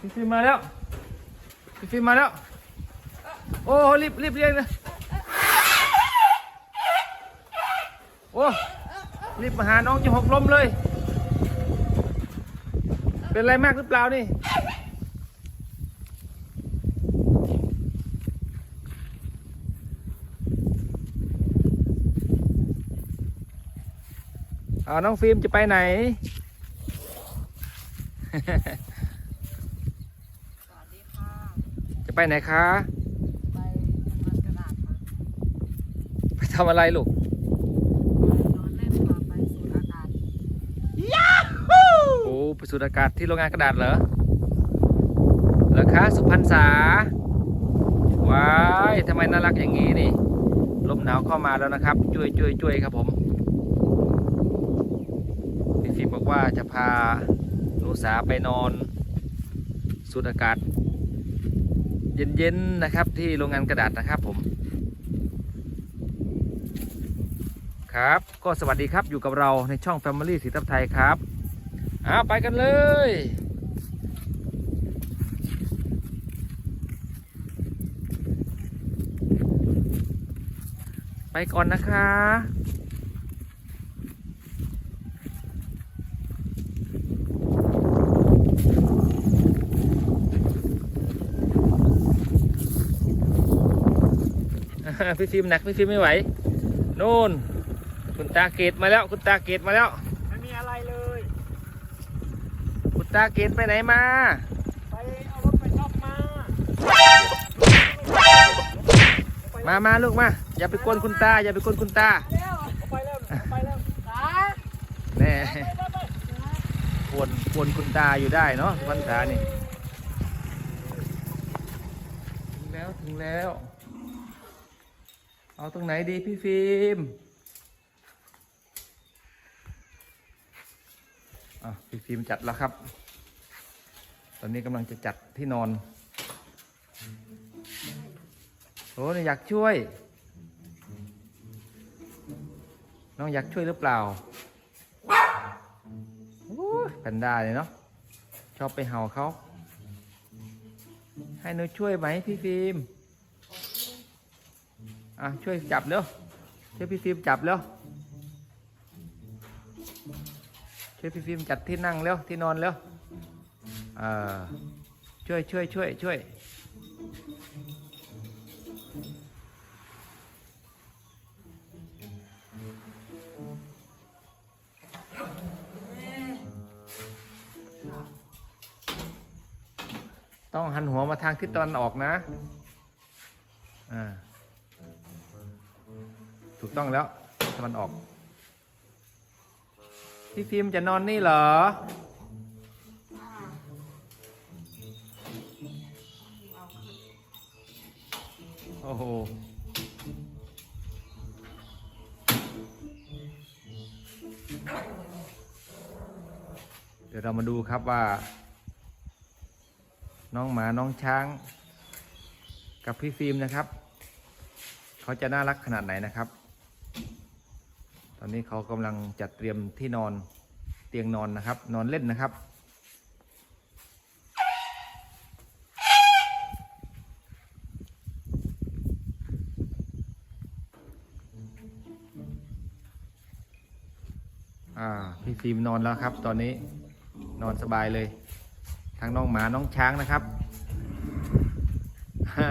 พี่ฟิล์มมาแล้วพี่ฟิล์มมาแล้ว โอ้รีบรีบเรียกเลยโอ้รีบมาหาน้องจะหกล้มเลย เป็นอะไรมากหรือเปล่านี่เอาน้องฟิล์มจะไปไหน สวัสดีค่ะ จะ ไปไหนคะ ไปทำงานกระดาษค่ะไปทำอะไรลูกไปนอนเล่นค่ะไปสูดอากาศโอ้ไปสูดอากาศที่โรงงานกระดาษเหรอเหรอคะสุพรรณษาว้ายทำไมน่ารักอย่างนี้นี่ลมหนาวเข้ามาแล้วนะครับช่วยช่วยช่วยครับผมพี่ฟิล์มบอกว่าจะพาหนูสาไปนอนสูดอากาศ เย็นๆนะครับ ที่โรงงานกระดาษนะครับผม ครับ ก็สวัสดีครับอยู่กับเราในช่อง Family สีทับไทยครับอ้าไปกันเลย ไปก่อนนะคะ พี่ฟิล์มหนักพี่ฟิล์มไม่ไหวนู่น คุณตาเกตมาแล้ว คุณตาเกตมาแล้ว ไม่มีอะไรเลย คุณตาเกตไปไหนมา ไปเอารถไปชอบมา มามาลูกมา อย่าไปกวนคุณตา อย่าไปกวนคุณตาเร็วเอาไปเร็วเอาไปเร็วขาแน่ไปไปกวนกวนคุณตาอยู่ได้เนาะวันตานี่ ถึงแล้ว ถึงแล้ว เอาตรงไหนดีพี่ฟิล์มอะพี่ฟิล์มจัดแล้วครับ ตอนนี้กำลังจะจัดที่นอนโอ้ยอยากช่วย น้องอยากช่วยหรือเปล่าแพนด้าเลยเนาะชอบไปเห่าเขา ให้หนูช่วยไหมพี่ฟิล์ม อะช่วยจับเร็วช่วยพี่ฟิล์มจับเร็วช่วยพี่ฟิล์มจัดที่นั่งเร็วที่นอนเร็วเออช่วยช่วยช่วยช่วยต้องหันหัวมาทางทิศตะวันออกนะ อ่า ถูกต้องแล้วตะวันออก พี่ฟิล์มจะนอนนี่เหรอ โอ้โห เดี๋ยวเรามาดูครับว่า น้องหมาน้องช้าง กับพี่ฟิล์มนะครับ เขาจะน่ารักขนาดไหนนะครับ อนนี้เขากำลังจัดเตรียมที่นอนเตียงนอนนะครับ นอนเล่นนะครับ อ่า พี่ฟิล์มนอนแล้วครับ ตอนนี้นอนสบายเลย ทั้งน้องหมาน้องช้างนะครับฮ่า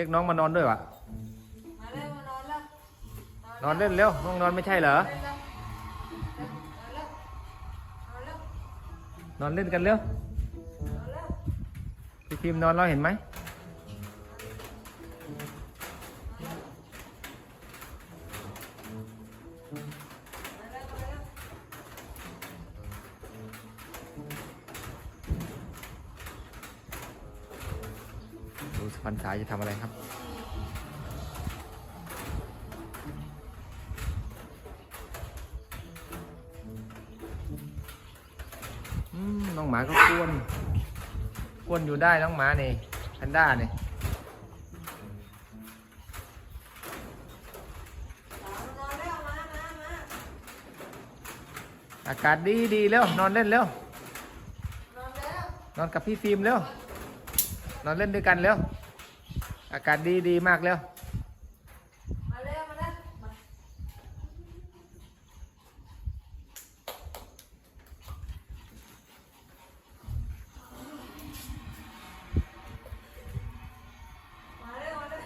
รียกน้องมานอนด้วยวะมาเร็วมานอนแล้วนอนเล่นเร็วน้องนอนไม่ใช่เหรอนอนเล่นกันเร็วพี่พิมนอนแล้วเห็นไหม ดูสปันสายจะทำอะไรครับอืมน้องหมาก็กวน กวนอยู่ได้น้องหมานี่แพนด้าเนี่ยอากาศดีดีแล้วนอนเล่นแล้ว นอนกับพี่ฟิล์มแล้ว นอนเล่นด้วยกันแล้ว อากาศดีดีมากแล้ว มาเร็วมาเร็วมามาเร็วมาเร็ว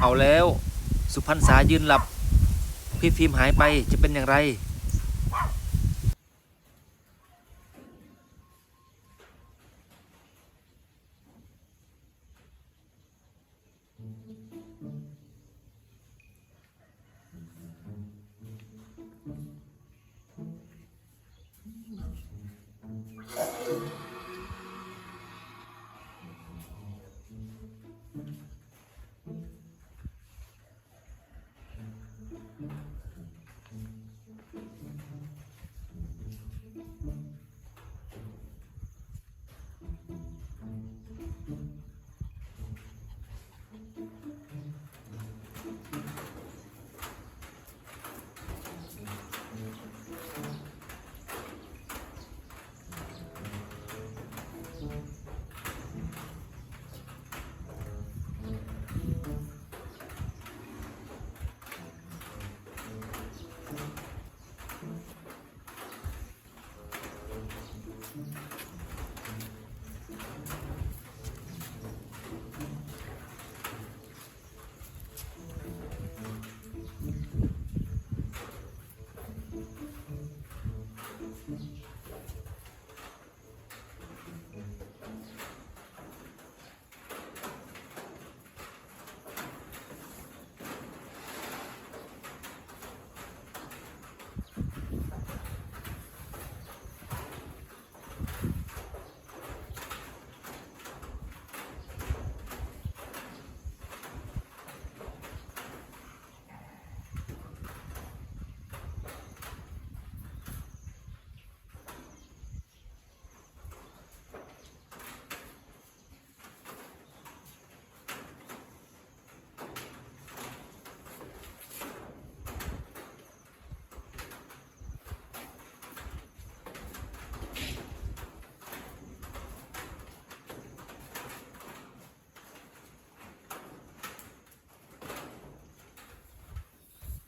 เอาแล้ว สุพรรณษายืนหลับ พี่ฟิล์มหายไปจะเป็นอย่างไร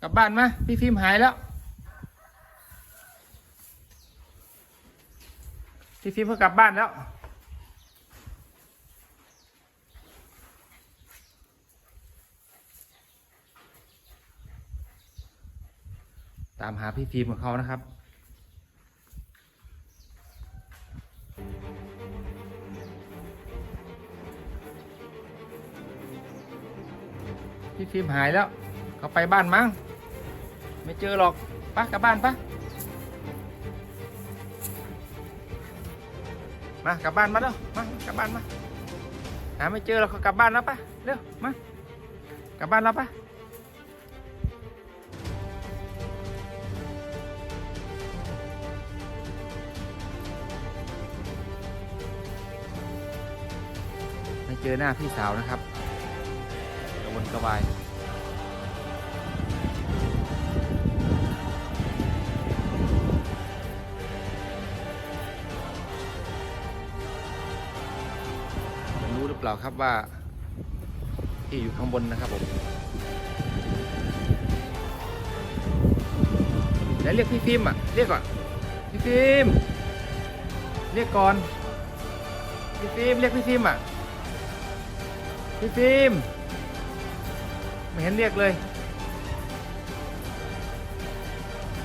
กลับบ้านมาพี่ฟิล์มหายแล้ว พี่ฟิล์มเขากลับบ้านแล้ว ตามหาพี่ฟิล์มของเขานะครับพี่ฟิล์มหายแล้วเขาไปบ้านมั้ง ไม่เจอหรอกปะกลับบ้านปะมากลับบ้านมาเร็วมากลับบ้านมาหาไม่เจอหรอกเขากลับบ้านแล้วปะเร็วมากลับบ้านแล้วปะไม่เจอหน้าพี่สาวนะครับกระวนกระวาย เปล่าครับว่าที่อยู่ข้างบนนะครับผมแล้วเรียกพี่ฟิล์มอะเรียกก่อนพี่ฟิล์มเรียกก่อนพี่ฟิล์มเรียกพี่ฟิล์มอะพี่ฟิล์มไม่เห็นเรียกเลย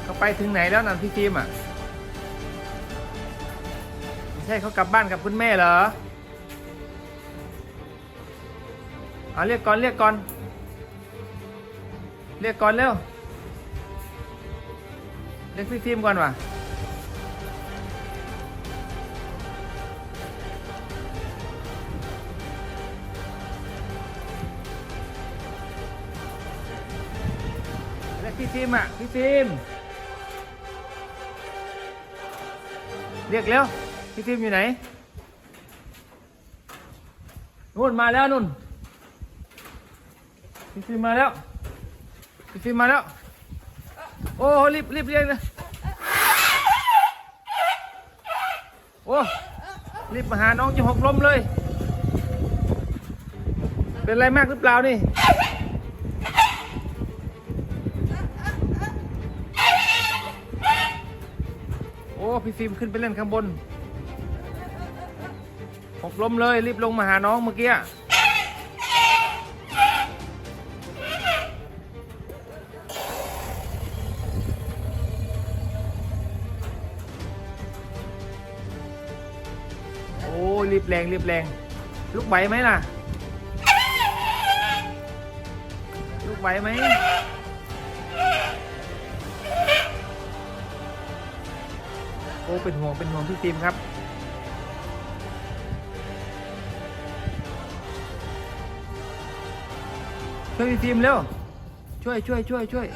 เขาไปถึงไหนแล้วนั่นพี่ฟิล์มอะไม่ใช่เขากลับบ้านกับคุณแม่เหรอ เอาเรียกก่อนเรียกก่อน เรียกก่อนเร็ว เรียกพี่ฟิล์มก่อนว่ะเรียกพี่ฟิล์มอะพี่ฟิล์มเรียกเร็วพี่ฟิล์มอยู่ไหนนู่นมาแล้วนู่น พี่ฟิล์มมาแล้วพี่ฟิล์มมาแล้ว โอ้รีบรีบเรียกเลยโอ้รีบมาหาน้องจะหกล้มเลย เป็นอะไรมากหรือเปล่านี่โอ้พี่ฟิล์มขึ้นไปเล่นข้างบนหกล้มเลยรีบลงมาหาน้องเมื่อกี้ แรงรีบแรง ลูกไหวไหมล่ะ ลูกไหวไหมโอ้เป็นห่วงเป็นห่วงพี่ฟิล์มครับช่วยพี่ฟิล์มเร็วช่วยช่วยช่วยช่วย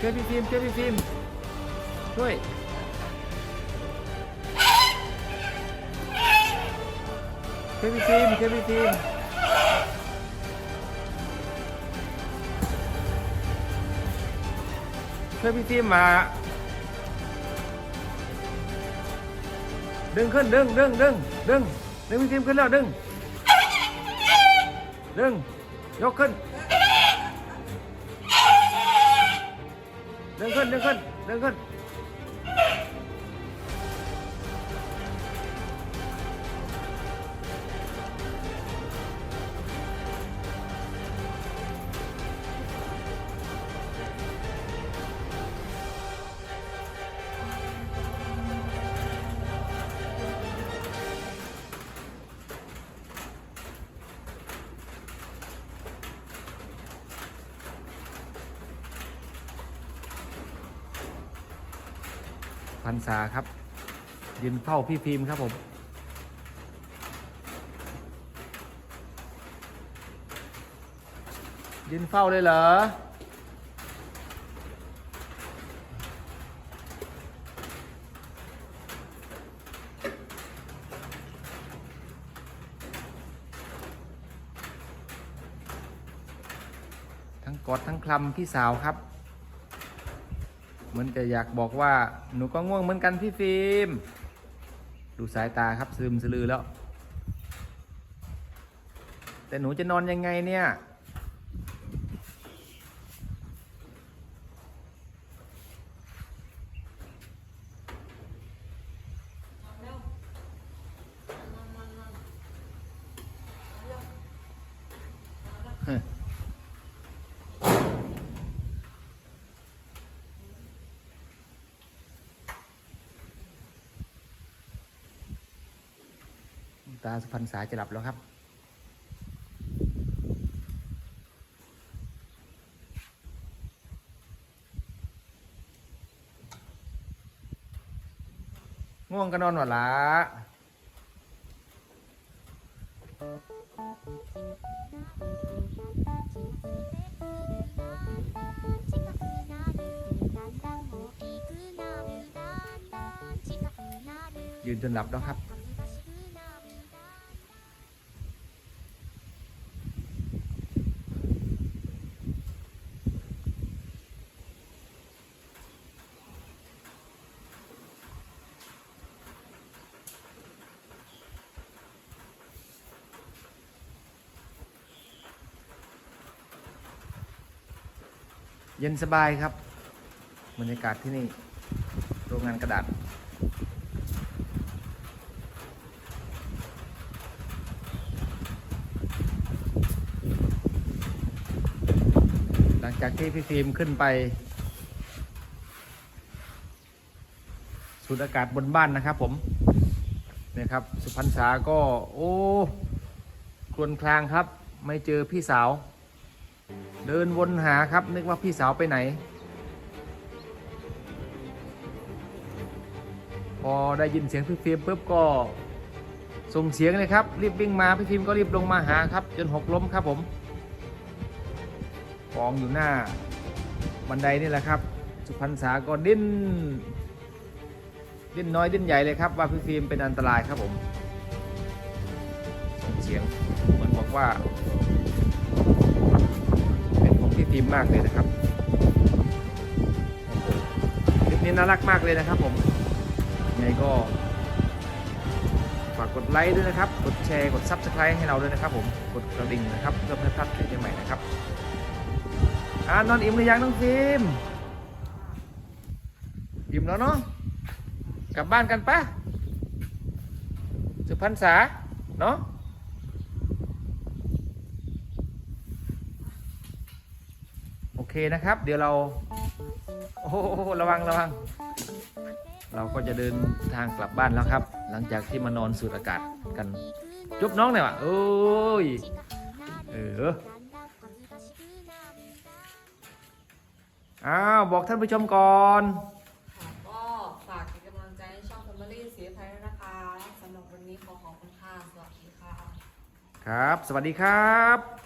ช่วยพี่ฟิล์มช่วยพี่ฟิล์มช่วย ช่วยพี่ฟิล์มช่วยพี่ฟิล์มช่วยพี่ฟิล์มมา ดึงขึ้นดึงดึงดึงดึงดึงพี่ฟิล์มขึ้นแล้วดึง ดึง ยกขึ้น ดึงขึ้นดึงขึ้นดึงขึ้น พันษาครับ ยืนเฝ้าพี่ฟิล์มครับผม ยืนเฝ้าเลยเหรอทั้งกอดทั้งคลำพี่สาวครับ เหมือนจะอยากบอกว่าหนูก็ง่วงเหมือนกันพี่ฟิล์มดูสายตาครับซึมสลือแล้ว แต่หนูจะนอนยังไงเนี่ย ตาสุพรรณษาจะหลับแล้วครับง่วงก็นอนหวดละยืนจนหลับแล้วครับ เย็นสบายครับ บรรยากาศที่นี่ โรงงานกระดาษ หลังจากที่พี่ฟิล์มขึ้นไป สูดอากาศบนบ้านนะครับผมเนี่ยครับ สุพรรณษาก็ โอ้ ครวญคลางครับ ไม่เจอพี่สาว เดินวนหาครับ นึกว่าพี่สาวไปไหน พอได้ยินเสียงพี่ฟิล์มปุ๊บก็ส่งเสียงเลยครับ รีบวิ่งมาพี่ฟิล์มก็รีบลงมาหาครับ จนหกล้มครับผมกองอยู่หน้าบันไดนี่แหละครับ สุพรรณษาก็ดิ้นดิ้นน้อยดิ้นใหญ่เลยครับ ว่าพี่ฟิล์มเป็นอันตรายครับผมส่งเสียงเหมือนบอกว่า ทิมมากเลยนะครับคลิปนี้น่ารักมากเลยนะครับผมยังไงก็ฝากกดไลค์ด้วยนะครับ กดแชร์ กด Subscribe ให้เราด้วยนะครับผม กดกระดิ่งนะครับเพื่อไม่พลาดคลิปใหม่นะครับ อ่านอนอิ่มหรือยังน้องฟิล์มอิ่มแล้วเนาะ กลับบ้านกันปะสุพรรณษาเนาะ โอเค นะครับ เดี๋ยวเรา โอ้โหระวังระวัง เราก็จะเดินทางกลับบ้านแล้วครับ หลังจากที่มานอนสูดอากาศกันจุ๊บน้องหน่อยวะโอ้ยเอออ้าวบอกท่านผู้ชมก่อนค่ะก็ฝากเป็นกำลังใจให้ช่อง Family สีไทยด้วยนะคะสำหรับวันนี้ขอขอบคุณค่ะสวัสดีค่ะ ครับ สวัสดีครับ